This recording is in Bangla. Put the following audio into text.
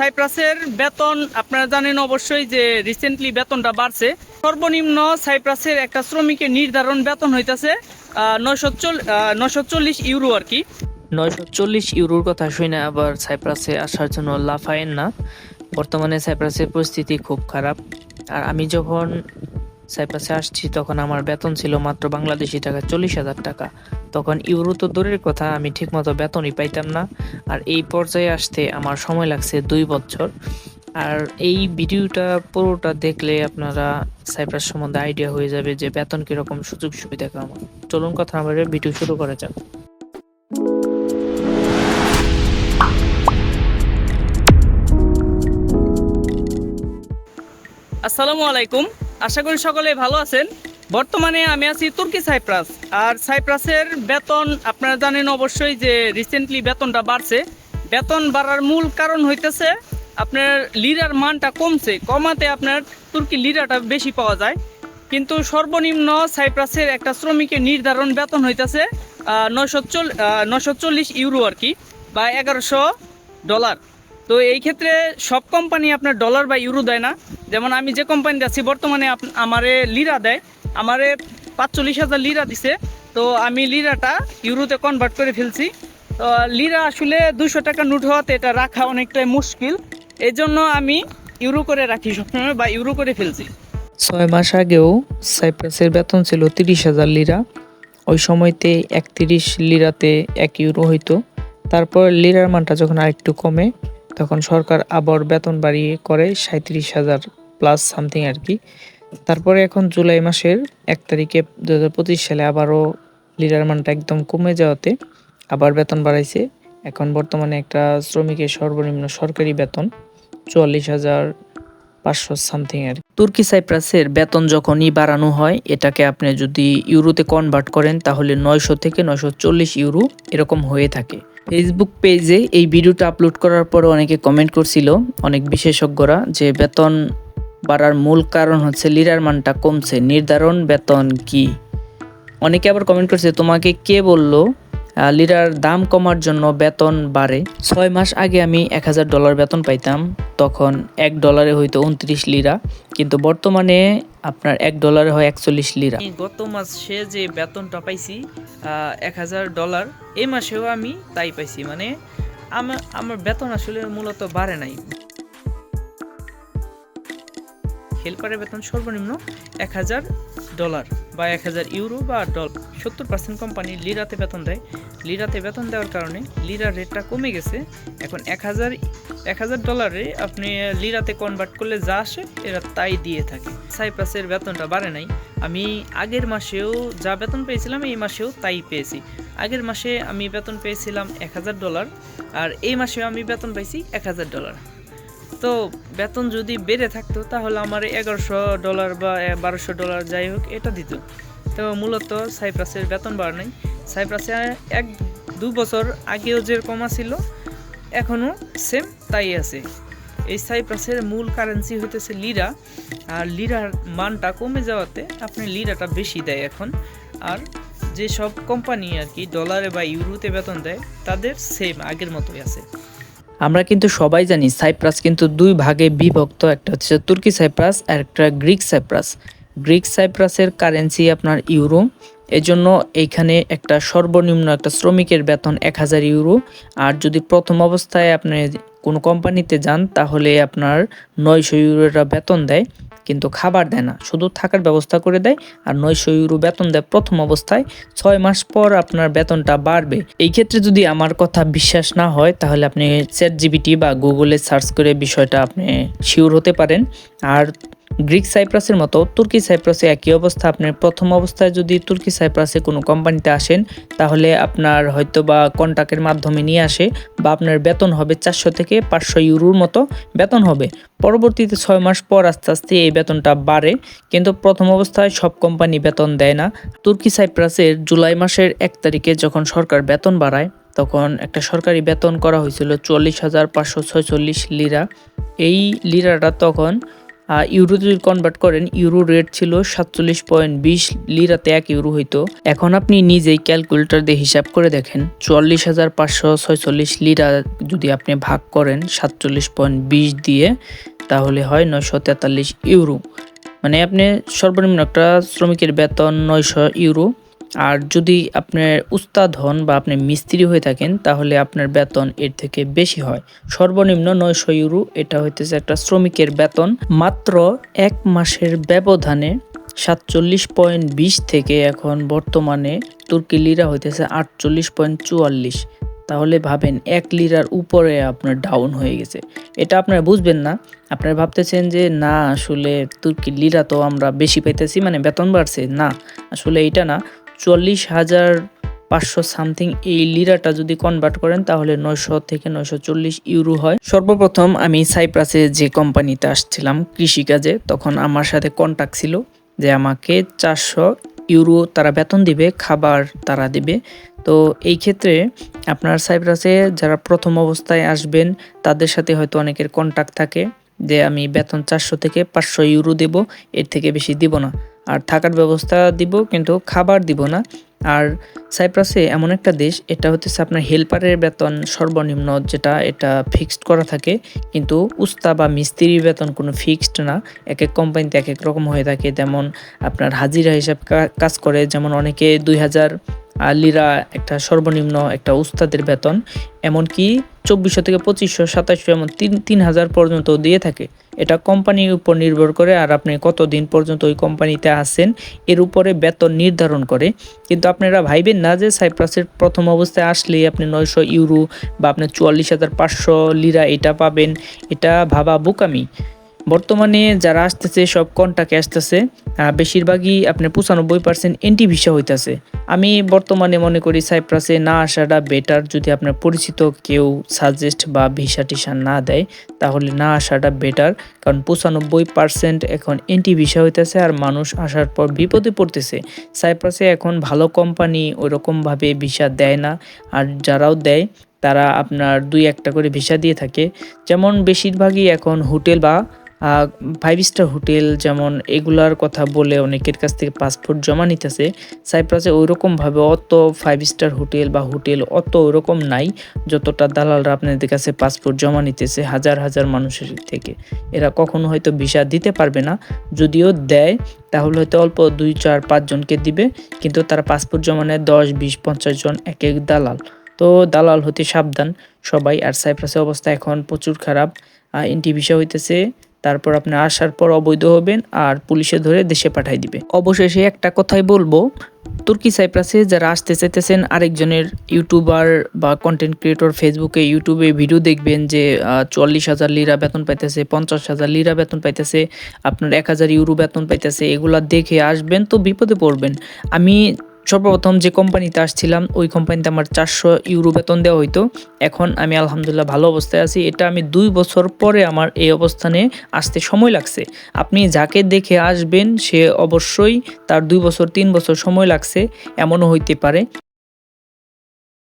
সাইপ্রাসের বেতন, আপনারা জানেন অবশ্যই যে রিসেন্টলি বেতনটা বাড়ছে। সর্বনিম্ন সাইপ্রাসের একটা শ্রমিকের নির্ধারণ বেতন হইতেছে নয়শো নয়শো চল্লিশ ইউরো আর কি। নয়শো চল্লিশ ইউরোর কথা শুনে আবার সাইপ্রাসে আসার জন্য লাফায়েন না। বর্তমানে সাইপ্রাসের পরিস্থিতি খুব খারাপ। আর আমি যখন সাইপ্রাসে আসছি, তখন আমার বেতন ছিল মাত্র বাংলাদেশি টাকা চল্লিশ হাজার টাকা। তখন ইউরো তো দূরের কথা, আমি ঠিকমতো বেতনই পাইতাম না। আর এই পর্যায়ে আসতে আমার সময় লাগছে দুই বছর। আর এই ভিডিওটা পুরোটা দেখলে আপনারা সাইপ্রাস সম্বন্ধে আইডিয়া হয়ে যাবে যে বেতন কীরকম সুযোগ সুবিধা কেমন। চলুন কথা আমাদের ভিডিও শুরু করা যাক। আসসালামু আলাইকুম। আশা করি সকলে ভালো আছেন। বর্তমানে আমি আছি তুর্কি সাইপ্রাস। আর সাইপ্রাসের বেতন, আপনারা জানেন অবশ্যই যে রিসেন্টলি বেতনটা বাড়ছে। বেতন বাড়ার মূল কারণ হইতেছে আপনার লিরার মানটা কমছে। কমাতে আপনার তুর্কি লিরাটা বেশি পাওয়া যায়। কিন্তু সর্বনিম্ন সাইপ্রাসের একটা শ্রমিকের নির্ধারণ বেতন হইতেছে নয়শো নয়শো চল্লিশ ইউরো আর কি, বা এগারোশো ডলার। তো এই ক্ষেত্রে সব কোম্পানি আপনার ডলার বা ইউরো দেয় না। যেমন আমি যে কোম্পানিতে আছি, বর্তমানে আমারে লিরা দেয়। আমারে পাঁচচল্লিশ হাজার লিরা দিছে। তো আমি লিরাটা ইউরোতে কনভার্ট করে ফেলছি। তো লিরা আসলে দুশো টাকা নোট হওয়াতে এটা রাখা অনেকটাই মুশকিল। এই জন্য আমি ইউরো করে রাখি সবসময় বা ইউরো করে ফেলছি। ছয় মাস আগেও সাইপ্রাসের বেতন ছিল তিরিশ হাজার লিরা ওই সময়তে একত্রিশ লিরাতে এক ইউরো হইতো। তারপর লিরার মানটা যখন আরেকটু কমে তখন সরকার আবার বেতন বাড়িয়ে করে সাঁত্রিশ হাজার প্লাস সামথিং আর কি। তারপরে এখন জুলাই মাসের এক তারিখে দু হাজার পঁচিশ সালে আবারও লিডার মানটা একদম কমে যাওয়াতে আবার বেতন বাড়াইছে। এখন বর্তমানে একটা শ্রমিকের সর্বনিম্ন সরকারি বেতন চুয়াল্লিশ হাজার পাঁচশো সামথিং আর। তুর্কি সাইপ্রাসের বেতন যখনই বাড়ানো হয়, এটাকে আপনি যদি ইউরোতে কনভার্ট করেন, তাহলে নয়শো থেকে নয়শো চল্লিশ ইউরো এরকম হয়ে থাকে। ফেসবুক পেজে এই ভিডিওটা আপলোড করার পর অনেকে কমেন্ট করছিল, অনেক বিশেষজ্ঞরা, যে বেতন বাড়ার মূল কারণ হচ্ছে লিরার মানটা কমছে। নির্ধারণ বেতন কি? অনেকে আবার কমেন্ট করছে, তোমাকে কে বলল লিরার দাম কমার জন্য বেতন বাড়ে। ছয় মাস আগে আমি এক হাজার ডলার বেতন পাইতাম, তখন এক ডলারে হয়তো উনত্রিশ লিরা। কিন্তু বর্তমানে আপনার এক ডলারে হয় একচল্লিশ লিরা। গত মাসে যে বেতনটা পাইছি এক হাজার ডলার, এই মাসেও আমি তাই পাইছি। মানে আমার আমার বেতন আসলে মূলত বাড়ে নাই। হেল্পারের বেতন সর্বনিম্ন এক হাজার ডলার বা এক হাজার ইউরো বা ডলার সত্তর পার্সেন্ট কোম্পানি লিরাতে বেতন দেয়। লিরাতে বেতন দেওয়ার কারণে লিরার রেটটা কমে গেছে। এখন এক হাজার এক হাজার ডলারে আপনি লিরাতে কনভার্ট করলে যা আসে, এরা তাই দিয়ে থাকে। সাইপ্রাসের বেতনটা বাড়ে নাই। আমি আগের মাসেও যা বেতন পেয়েছিলাম, এই মাসেও তাই পেয়েছি। আগের মাসে আমি বেতন পেয়েছিলাম এক হাজার ডলার, আর এই মাসেও আমি বেতন পাইছি এক হাজার ডলার। তো বেতন যদি বেড়ে থাকতো, তাহলে আমার এগারোশো ডলার বা বারোশো ডলার যাই হোক, এটা দিত। তো মূলত সাইপ্রাসের বেতন বাড় নাই। সাইপ্রাসে এক, দু বছর আগেও যেরকম ছিল এখনও সেম তাই আছে। এই সাইপ্রাসের মূল কারেন্সি হইতেছে লিরা। আর লিরার মানটা কমে যাওয়াতে আপনি লিরাটা বেশি দেয় এখন। আর যে সব কোম্পানি আর কি ডলারে বা ইউরোতে বেতন দেয়, তাদের সেম আগের মতোই আছে। আমরা কিন্তু সবাই জানি সাইপ্রাস কিন্তু দুই ভাগে বিভক্ত। একটা হচ্ছে তুর্কি সাইপ্রাস, আর একটা গ্রিক সাইপ্রাস। গ্রিক সাইপ্রাসের কারেন্সি আপনার ইউরো এজন্য এইখানে একটা সর্বনিম্ন একটা শ্রমিকের বেতন এক হাজার ইউরো। আর যদি প্রথম অবস্থায় আপনি কোনো কোম্পানিতে যান, তাহলে আপনার নয়শো ইউরোটা বেতন দেয়। কিন্তু খাবার দেয় না। শুধু থাকার ব্যবস্থা করে দেয় আর নয়শো ইউরো বেতন দেয় প্রথম অবস্থায়। ছয় মাস পর আপনার বেতনটা বাড়বে। এই ক্ষেত্রে যদি আমার কথা বিশ্বাস না হয়, তাহলে আপনি চ্যাট জিবিটি বা গুগলে সার্চ করে বিষয়টা আপনি শিওর হতে পারেন। আর গ্রিক সাইপ্রাসের মতো তুর্কি সাইপ্রাসে একই অবস্থা। আপনার প্রথম অবস্থায় যদি তুর্কি সাইপ্রাসে কোনো কোম্পানিতে আসেন, তাহলে আপনার হয়তো বা কন্ট্যাক্টের মাধ্যমে নিয়ে আসে বা আপনার বেতন হবে চারশো থেকে পাঁচশো ইউরোর মতো বেতন হবে। পরবর্তীতে ছয় মাস পর আস্তে আস্তে এই বেতনটা বাড়ে, কিন্তু প্রথম অবস্থায় সব কোম্পানি বেতন দেয় না। তুর্কি সাইপ্রাসের জুলাই মাসের এক তারিখে যখন সরকার বেতন বাড়ায়, তখন একটা সরকারি বেতন করা হয়েছিল চল্লিশ হাজার পাঁচশো ছয়চল্লিশ লিরা। এই লিরাটা তখন ইউরো যদি কনভার্ট করেন, ইউরো রেট ছিল সাতচল্লিশ পয়েন্ট বিশ লিরাতে এক ইউরো হইতো। এখন আপনি নিজেই ক্যালকুলেটর দিয়ে হিসাব করে দেখেন, চুয়াল্লিশ হাজার পাঁচশো ছয়চল্লিশ লিরা যদি আপনি ভাগ করেন সাতচল্লিশ পয়েন্ট বিশ দিয়ে, তাহলে হয় নয়শো তেতাল্লিশ ইউরো। মানে আপনি সর্বনিম্ন একটা শ্রমিকের বেতন নয়শো ইউরো। আর যদি আপনার উস্তাদ হন বা আপনি মিস্ত্রি হয়ে থাকেন, তাহলে আপনার বেতন এর থেকে বেশি হয়। সর্বনিম্ন নয়শো ইউরো, এটা হইতেছে একটা শ্রমিকের বেতন। মাত্র এক মাসের ব্যবধানে সাতচল্লিশ পয়েন্ট বিশ থেকে এখন বর্তমানে তুর্কি লিরা হইতেছে আটচল্লিশ পয়েন্ট চুয়াল্লিশ। তাহলে ভাবেন, এক লিরার উপরে আপনার ডাউন হয়ে গেছে। এটা আপনারা বুঝবেন না। আপনারা ভাবতেছেন যে, না, আসলে তুর্কি লিরা তো আমরা বেশি পাইতেছি মানে বেতন বাড়ছে। না, আসলে এটা না। চল্লিশ হাজার পাঁচশো সামথিং এই লিরাটা যদি কনভার্ট করেন, তাহলে নয়শো থেকে নয়শো চল্লিশ ইউরো হয়। সর্বপ্রথম আমি সাইপ্রাসে যে কোম্পানিতে আসছিলাম কৃষিকাজে, তখন আমার সাথে কন্ট্যাক্ট ছিল যে আমাকে চারশো ইউরো তারা বেতন দিবে, খাবার তারা দিবে। তো এই ক্ষেত্রে আপনার সাইপ্রাসে যারা প্রথম অবস্থায় আসবেন, তাদের সাথে হয়তো অনেকের কন্ট্যাক্ট থাকে। যে আমি বেতন চারশো থেকে পাঁচশো ইউরো দেব, এর থেকে বেশি দিব না। আর থাকার ব্যবস্থা দিব, কিন্তু খাবার দিব না। আর সাইপ্রাসে এমন একটা দেশ, এটা হচ্ছে আপনার হেল্পারের বেতন সর্বনিম্ন যেটা, এটা ফিক্সড করা থাকে। কিন্তু উস্তা বা মিস্ত্রির বেতন কোনো ফিক্সড না। এক এক কোম্পানিতে এক এক রকম হয়ে থাকে। যেমন আপনার হাজিরা হিসাব কাজ করে, যেমন অনেকে দুই হাজার লিরা একটা সর্বনিম্ন একটা উস্তাদের বেতন, এমনকি চব্বিশশো থেকে পঁচিশশো, সাতাশশো এমন তিন তিন হাজার পর্যন্ত দিয়ে থাকে। এটা কোম্পানির উপর নির্ভর করে আর আপনি কতদিন পর্যন্ত ওই কোম্পানিতে আছেন, এর উপরে বেতন নির্ধারণ করে। কিন্তু আপনারা ভাইবেন না যে সাইপ্রাসের প্রথম অবস্থায় আসলেই আপনি নয়শো ইউরো বা আপনি চুয়াল্লিশ হাজার পাঁচশো লিরা এটা পাবেন, এটা ভাবা বোকামি। বর্তমানে যারা আসতেছে, সব কন্টাকে আসতেছে বেশিরভাগই আপনার পঁচানব্বই পার্সেন্ট এন্টি ভিসা হইতাছে। আমি বর্তমানে মনে করি সাইপ্রাসে না আসাটা বেটার যদি আপনার পরিচিত কেউ সাজেস্ট বা ভিসা টিসা না দেয়, তাহলে না আসাটা বেটার কারণ পঁচানব্বই পার্সেন্ট এখন এন্টি ভিসা হইতেছে আর মানুষ আসার পর বিপদে পড়তেছে। সাইপ্রাসে এখন ভালো কোম্পানি ওইরকমভাবে ভিসা দেয় না, আর যারাও দেয়, তারা আপনার দুই একটা করে ভিসা দিয়ে থাকে। যেমন বেশিরভাগই এখন হোটেল বা ফাইভ স্টার হোটেল যেমন এগুলার কথা বলে অনেকের কাছ থেকে পাসপোর্ট জমা নিতেছে। সাইপ্রাসে ওইরকমভাবে অত ফাইভ স্টার হোটেল বা হোটেল অত ওরকম নাই, যতটা দালালরা আপনাদের কাছে পাসপোর্ট জমা নিতেছে হাজার হাজার মানুষের থেকে। এরা কখনো হয়তো ভিসা দিতে পারবে না, যদিও দেয়, তাহলে হয়তো অল্প দুই, চার পাঁচজনকে দিবে, কিন্তু তারা পাসপোর্ট জমা নেয় দশ, বিশ, পঞ্চাশ জন এক এক দালাল। তো দালাল হতে সাবধান সবাই, আর সাইপ্রাসের অবস্থা এখন প্রচুর খারাপ। এনটি ভিসা হইতেছে তারপর আপনি আসার পর অবৈধ হবেন আর পুলিশে ধরে দেশে পাঠাই দিবে। অবশেষে একটা কথাই বলব, তুর্কি সাইপ্রাসে যারা আসতে চাইতেছেন আরেকজনের ইউটিউবার বা কন্টেন্ট ক্রিয়েটর ফেসবুকে ইউটিউবে ভিডিও দেখবেন যে চুয়াল্লিশ হাজার লিরা বেতন পাইতেছে, পঞ্চাশ হাজার লিরা বেতন পাইতেছে, আপনার এক হাজার ইউরো বেতন পাইতেছে, এগুলা দেখে আসবেন তো বিপদে পড়বেন। আমি সর্বপ্রথম যে কোম্পানিতে আসছিলাম, ওই কোম্পানিতে আমার চারশো ইউরো বেতন দেওয়া হইতো। এখন আমি আলহামদুলিল্লাহ ভালো অবস্থায় আছি। এটা আমি দুই বছর পরে আমার এই অবস্থানে আসতে সময় লাগছে। আপনি যাকে দেখে আসবেন, সে অবশ্যই তার দুই বছর, তিন বছর সময় লাগছে। এমনও হইতে পারে।